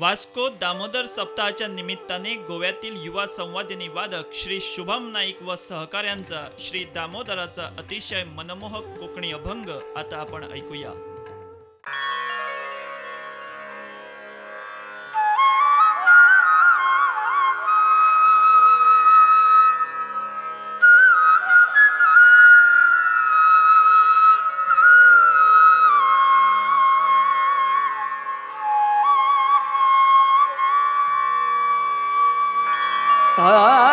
वास्को दामोदर सप्ताहाच्या निमित्ताने गोव्यातील युवा संवादिनी वादक श्री शुभम नाईक व सहकाऱ्यांचा श्री दामोदराचा अतिशय मनमोहक कोकणी अभंग आता आपण ऐकूया. नाव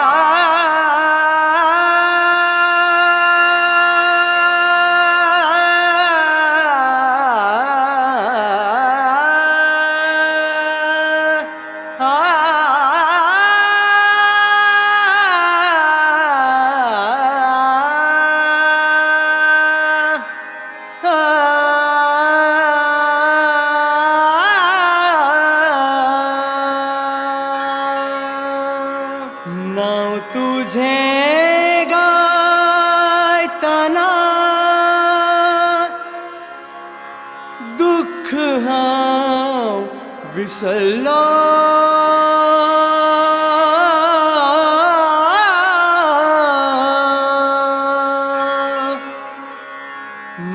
विसरलो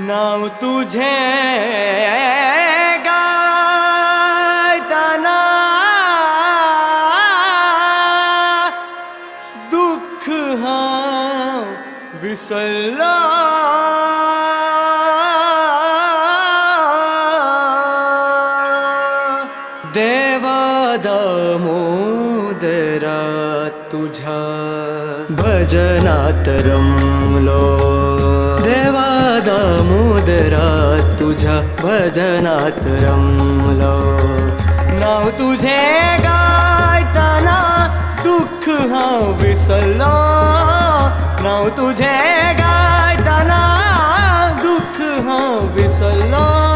नाव तुझे देवा दामोदरा तुझ्या भजनात रमलो. देवा दामोदरा तुझ्या भजनात रमलो. नाव तुझे गायताना दुःख हांव विसरलो. नाव तुझे गायताना दुःख हांव विसरलो.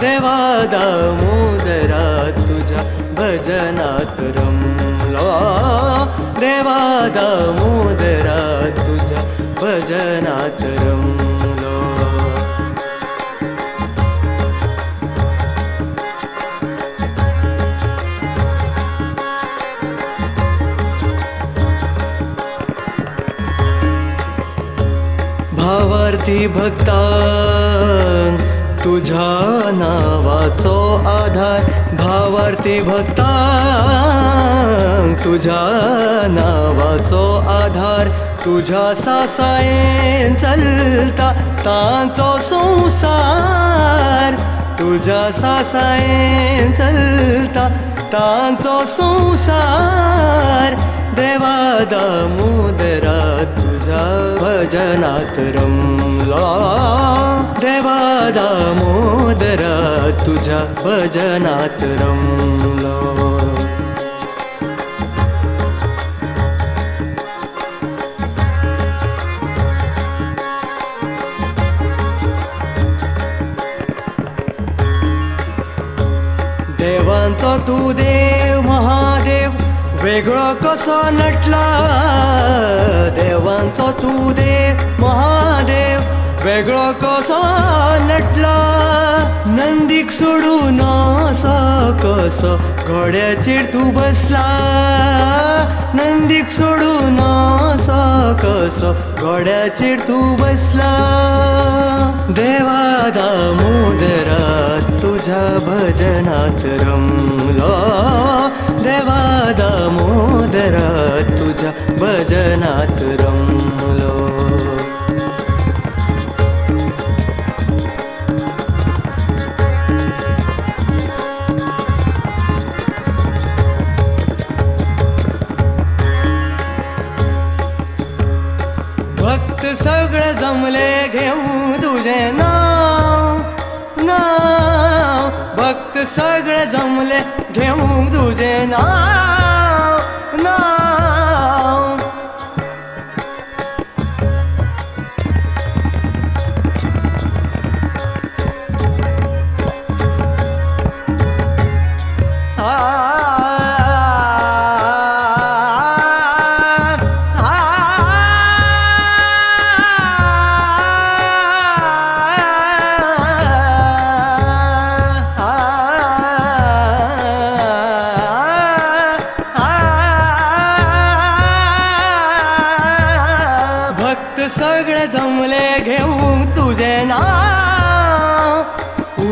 देवा दामोदरा भजनात रमला देवा दामोदरा तुझ्या भजनात रमलो भावार्थी भक्ता तुझ्या नावाचो आधार भावार्थी भक्ता. तुझ्या नावाचो आधार तुझ्या सासायेन चलता. तांचो संसार तुझ्या सासायेन चलता. तांचो संसार देवा दामोदरा तुझा भजनात रमला. देवा दामोदरा तुझा भजनात रमला. देवांचो तू देव महा वेगळो कसो नटला देवांचो तू देव महादेव. वेगळो कसो नटला नंदीक सोडून असो कसो घोड्याचेर तू बसला. नंदीक सोडून असो कसो घोड्याचेर तू बसला. देवा दामोदरा तुझ्या भजनात रमलो. दामोदरा तुझ्या भजनात रमलो. भक्त सगळं जमले घेऊ तुझे नाव नाव. भक्त सगळं जमले घेऊ तुझे नाव.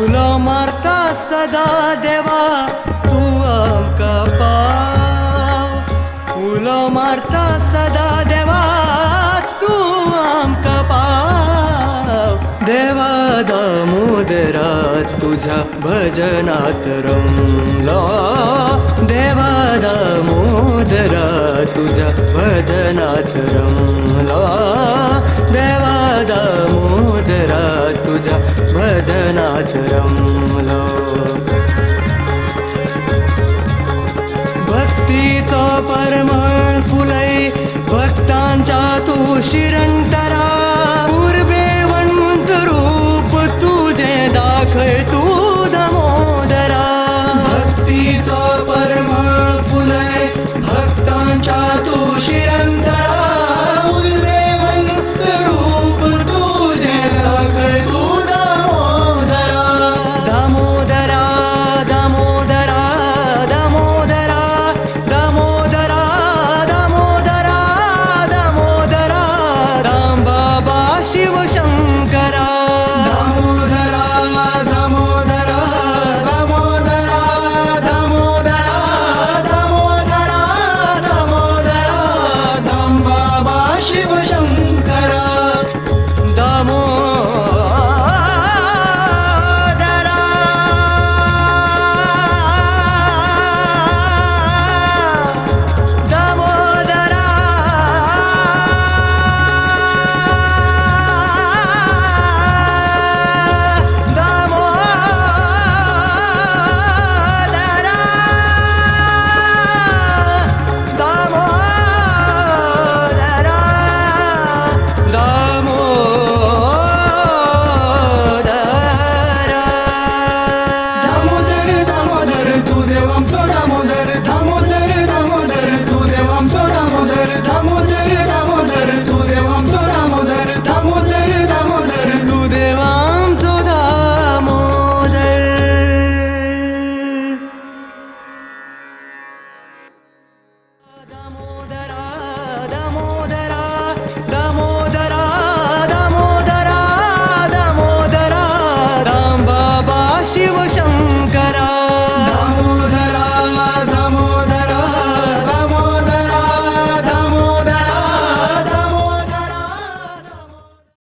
उलो मारता सदा देवा तू आमका पाव. उलो मारता सदा देवा तू आमका पाव. देवा दामोदरा तुझ्या भजनात रमलो. देवा दामोदरा तुझ्या भजनात रमला. दामोदरा तुझ्या भजनात रमलो भक्तीचा परमळ फुलै भक्तांच्या तू शिरणतरा पूर्वेवंत रूप तुझे दाखय